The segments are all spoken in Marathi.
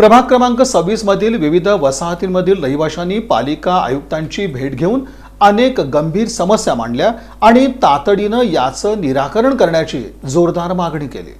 प्रभाग क्रमांक सव्वीस मधील विविध वसाहतींमधील रहिवाशांनी पालिका आयुक्तांची भेट घेऊन अनेक गंभीर समस्या मांडल्या आणि तातडीनं याचं निराकरण करण्याची जोरदार मागणी केली.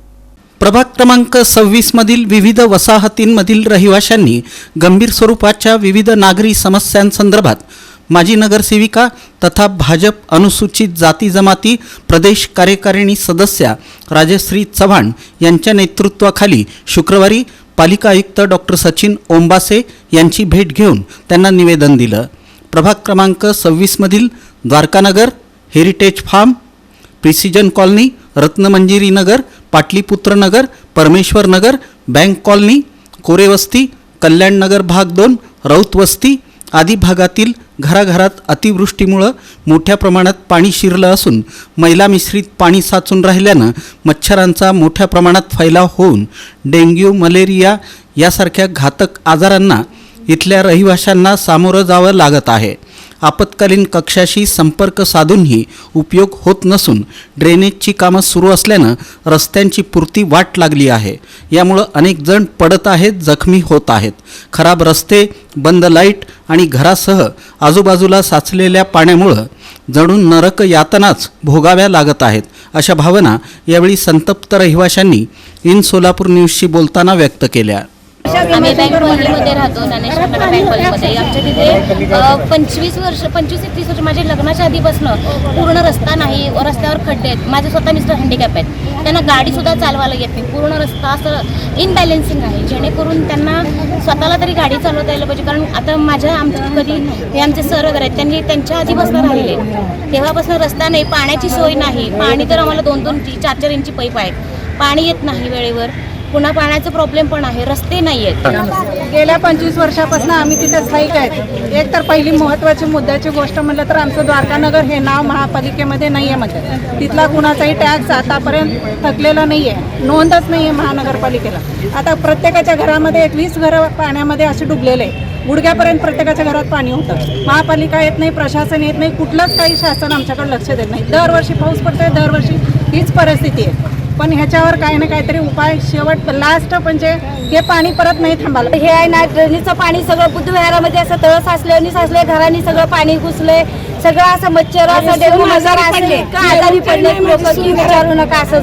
प्रभाग क्रमांक सव्वीसमधील विविध वसाहतींमधील रहिवाशांनी गंभीर स्वरूपाच्या विविध नागरी समस्यांसंदर्भात माजी नगरसेविका तथा भाजप अनुसूचित जाती जमाती प्रदेश कार्यकारिणी सदस्या राजश्री चव्हाण यांच्या नेतृत्वाखाली शुक्रवारी पालिका आयुक्त डॉक्टर सचिन ओंबासे यांची भेट घेऊन त्यांना निवेदन दिलं. प्रभाग क्रमांक सव्वीसमधील Dwarkanagar heritage farm precision colony Ratnamanjiri Nagar Pataliputra Nagar Parmeshwar Nagar bank colony Korewasti Kalyannagar भाग दोन राऊत वस्ती आदी भागातील घराघरात अतिवृष्टीमुळं मोठ्या प्रमाणात पाणी शिरलं असून मैला मिश्रित पाणी साचून राहिल्यानं मच्छरांचा मोठ्या प्रमाणात फैलाव होऊन डेंग्यू मलेरिया यासारख्या घातक आजारांना इथल्या रहिवाशांना सामोरं जावं लागत आहे. आपत्कालीन कक्षाशी संपर्क साधूनही उपयोग होत नसून ड्रेनेजची कामं सुरू असल्यानं रस्त्यांची पुरती वाट लागली आहे. यामुळं अनेक जण पडत आहेत जखमी होत आहेत. खराब रस्ते बंद लाइट आणि घरासह आजूबाजूला साचलेल्या पाण्यामुळं जणून नरक यातनाच भोगाव्या लागत आहेत. अशा भावना यावेळी संतप्त रहिवाशांनी इन सोलापूर न्यूजशी बोलताना व्यक्त केल्या. आम्ही बँक कॉलनीमध्ये राहतो ज्ञानेश्वर नगर बँक कॉलनीमध्ये आमच्या तिथे पंचवीस वर्ष पंचवीस ते तीस वर्ष माझ्या लग्नाच्या आधीपासून पूर्ण रस्ता नाही रस्त्यावर खड्डे आहेत. माझे स्वतः मिस्टर हँडिकॅप आहेत. त्यांना गाडीसुद्धा चालवायला येत नाही. पूर्ण रस्ता असं इनबॅलेन्सिंग आहे. जेणेकरून त्यांना स्वतःला तरी गाडी चालवता यायला पाहिजे. कारण आता माझ्या आमच्या कधी हे आमचे सर वगैरे आहेत त्यांनी त्यांच्या आधीपासून राहिले तेव्हापासून रस्ता नाही पाण्याची सोय नाही. पाणी तर आम्हाला दोन दोन चार चार इंची पाईप आहेत. पाणी येत नाही वेळेवर. पुन्हा पाण्याचा प्रॉब्लेम पण आहे. रस्ते नाही आहेत गेल्या पंचवीस वर्षापासून आम्ही तिथे स्थायिक आहेत. एक तर पहिली महत्त्वाची मुद्द्याची गोष्ट म्हटलं तर आमचं द्वारकानगर हे नाव महापालिकेमध्ये नाही आहे म्हणजे तिथला कुणाचाही टॅक्स आतापर्यंत थकलेला नाही आहे नोंदच नाही आहे महानगरपालिकेला. आता प्रत्येकाच्या घरामध्ये एक वीस घरं पाण्यामध्ये असे डुबलेले आहे गुडघ्यापर्यंत प्रत्येकाच्या घरात पाणी होतं. महापालिका येत नाही प्रशासन येत नाही कुठलंच काही शासन आमच्याकडे लक्ष देत नाही. दरवर्षी पाऊस पडतोय दरवर्षी हीच परिस्थिती आहे. पण ह्याच्यावर काही ना काहीतरी उपाय शेवट लास्ट म्हणजे हे पाणी परत नाही थांबायला हे आहे ना ड्रेनेजचं पाणी सगळं बुद्धविहारामध्ये असं तळ साचले आणि साचले घरांनी सगळं पाणी घुसले सगळं असं मच्छर असं डेंगू मच्छर असले का आजारी पडले लोक की विचारू नका असं.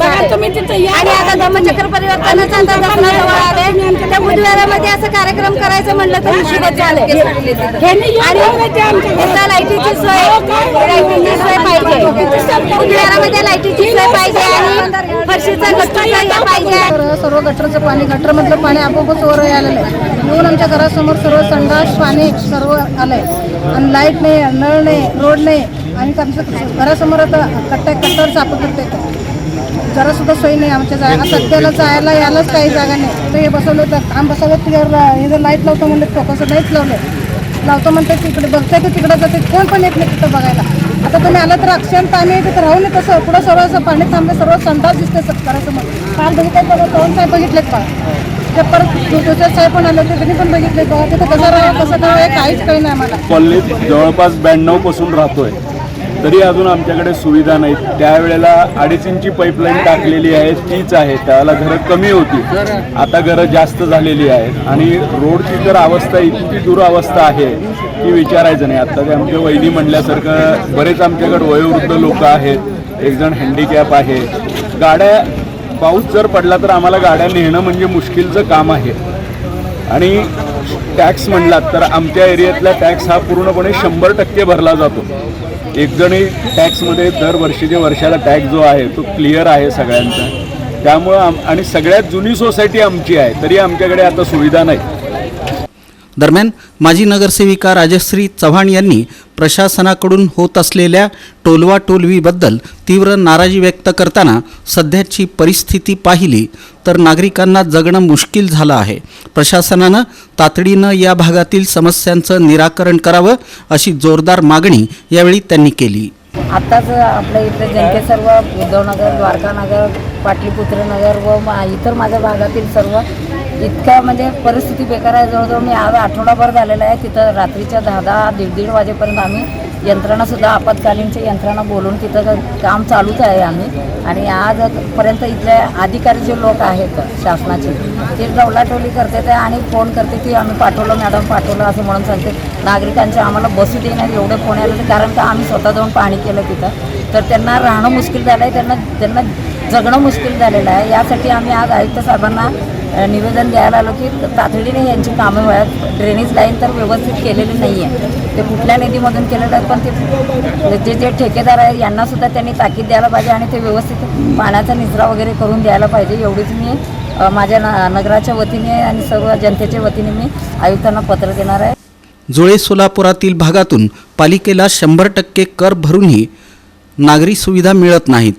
आणि आता धम्मचक्र परिवर्तनाचा आता दसरा जवळ आले त्या बुद्धविहारामध्ये असं कार्यक्रम करायचं म्हणलं तर मुशिबत झाले आणि लाईटीची सोय लाईटीची सोय पाहिजे बुद्धविहारामध्ये लाईटीची सोय पाहिजे आणि फरशीचा गट्टूचा पाहिजे सर्व गटरचं पाणी गटरमधलं पाणी आपोआपच वर आलेलं आहे येऊन आमच्या घरासमोर सर्व संडास पाणी सर्व आलंय आणि लाइट नाही नळ नाही रोड नाही आणि आमचं घरासमोर आता कट्ट्या कट्ट्यावर सापत करते जरा सुद्धा सोय नाही आमच्या जागा. सध्याला जायला यायलाच काही जागा नाही. तर हे बसवलं तर काम बसवलं तिकडे हे जर लाइट लावतो म्हणलं फोकस लाइट लावलं? लावतो म्हणते तिकडे बघताय की तिकडे जाते कोण पण येत नाही तिथं बघायला. आता तुम्ही आला तर अक्षांत आम्ही तिथं राहू नये तसं. पुढं सर्व असं पाणी थांबले सर्व संडास दिसते घरासमोर. काल बघितलं बघा काय बघितलेत का ते परत दुसऱ्या साहेब पण आले होते त्यांनी पण बघितले का तिथं कसं राहावं कसं करावं हे काहीच काही नाही कॉलनीत जवळपास ब्याण्णवपासून राहतोय. तरी अजून आमच्याकडे सुविधा नाहीत. त्यावेळेला अडीच इंची पाईपलाईन टाकलेली आहे तीच आहे. त्याला घरं कमी होती. आता घरं जास्त झालेली आहेत. आणि रोडची तर अवस्था इतकी दुरावस्था आहे की विचारायचं नाही. आता ते आमच्या वहिनी म्हणल्यासारखं बरेच आमच्याकडे वयोवृद्ध लोक आहेत. एक जण हँडिकॅप आहे. गाड्या पाऊस जर पडला तर आम्हाला गाड्या नेणं म्हणजे मुश्किलचं काम आहे. आणि टॅक्स म्हणलात तर आमच्या एरियातला टॅक्स हा पूर्णपणे शंभर टक्के भरला जातो. एकजणी टॅक्समध्ये टॅक्समध्ये दरवर्षीच्या वर्षाला टॅक्स जो आहे तो क्लिअर आहे सगळ्यांचा. त्यामुळं आम आणि सगळ्यात जुनी सोसायटी आमची आहे तरी आमच्याकडे आता सुविधा नाही. दरम्यान माजी नगरसेविका राजश्री चव्हाण यांनी प्रशासनाकडून होत असलेल्या टोलवा टोलवीबद्दल तीव्र नाराजी व्यक्त करताना सध्याची परिस्थिती पाहिली तर नागरिकांना जगणं मुश्किल झालं आहे. प्रशासनानं तातडीनं या भागातील समस्यांचं निराकरण करावं अशी जोरदार मागणी यावेळी त्यांनी केली. आत्ताच आपल्या इथले जनते सर्व उद्धवनगर द्वारकानगर पाटलीपुत्र नगर व इतर माझ्या भागातील सर्व इतक्या म्हणजे परिस्थिती बेकार आहे. जवळजवळ मी आज आठवडाभर झालेला आहे. तिथं रात्रीच्या दहा दहा दीड दीड वाजेपर्यंत आम्ही यंत्रणासुद्धा आपत्कालीनच्या यंत्रणा बोलून तिथं काम चालूच आहे आम्ही. आणि आजपर्यंत इथले अधिकारी जे लोक आहेत शासनाचे ते डवलाटोली करते ते आणि फोन करते की आम्ही पाठवलं मॅडम पाठवलं असं म्हणून सांगते. नागरिकांचे आम्हाला बसू नाही एवढे फोन आले कारण का आम्ही स्वतः जाऊन पाणी केलं तिथं. तर त्यांना राहणं मुश्किल झालं आहे त्यांना त्यांना जगणं मुश्किल झालेलं आहे. यासाठी आम्ही आज आयुक्त साहेबांना निवेदन द्यायला आलो की तातडीने यांची कामं व्हायत ड्रेनेज लाईन तर व्यवस्थित केलेली नाही आहे ते कुठल्या निधीमधून केलेलं आहे पण ते जे जे ठेकेदार आहे यांनासुद्धा त्यांनी ताकीद द्यायला पाहिजे आणि ते व्यवस्थित पाण्याचा निचरा वगैरे करून द्यायला पाहिजे. एवढीच मी माझ्या न नगराच्या वतीने आणि सर्व जनतेच्या वतीने मी आयुक्तांना पत्र देणार आहे. जुळे सोलापुरातील भागातून पालिकेला शंभर टक्के कर भरूनही नागरी सुविधा मिळत नाहीत.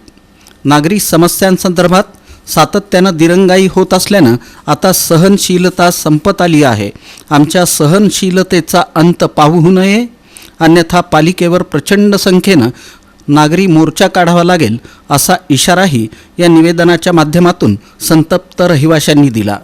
नागरी समस्यांसंदर्भात सातत्यानं दिरंगाई होत असल्यानं आता सहनशीलता संपत आली आहे. आमच्या सहनशीलतेचा अंत पाहू नये. अन्यथा पालिकेवर प्रचंड संख्येनं नागरी मोर्चा काढावा लागेल असा इशाराही या निवेदनाच्या माध्यमातून संतप्त रहिवाशांनी दिला.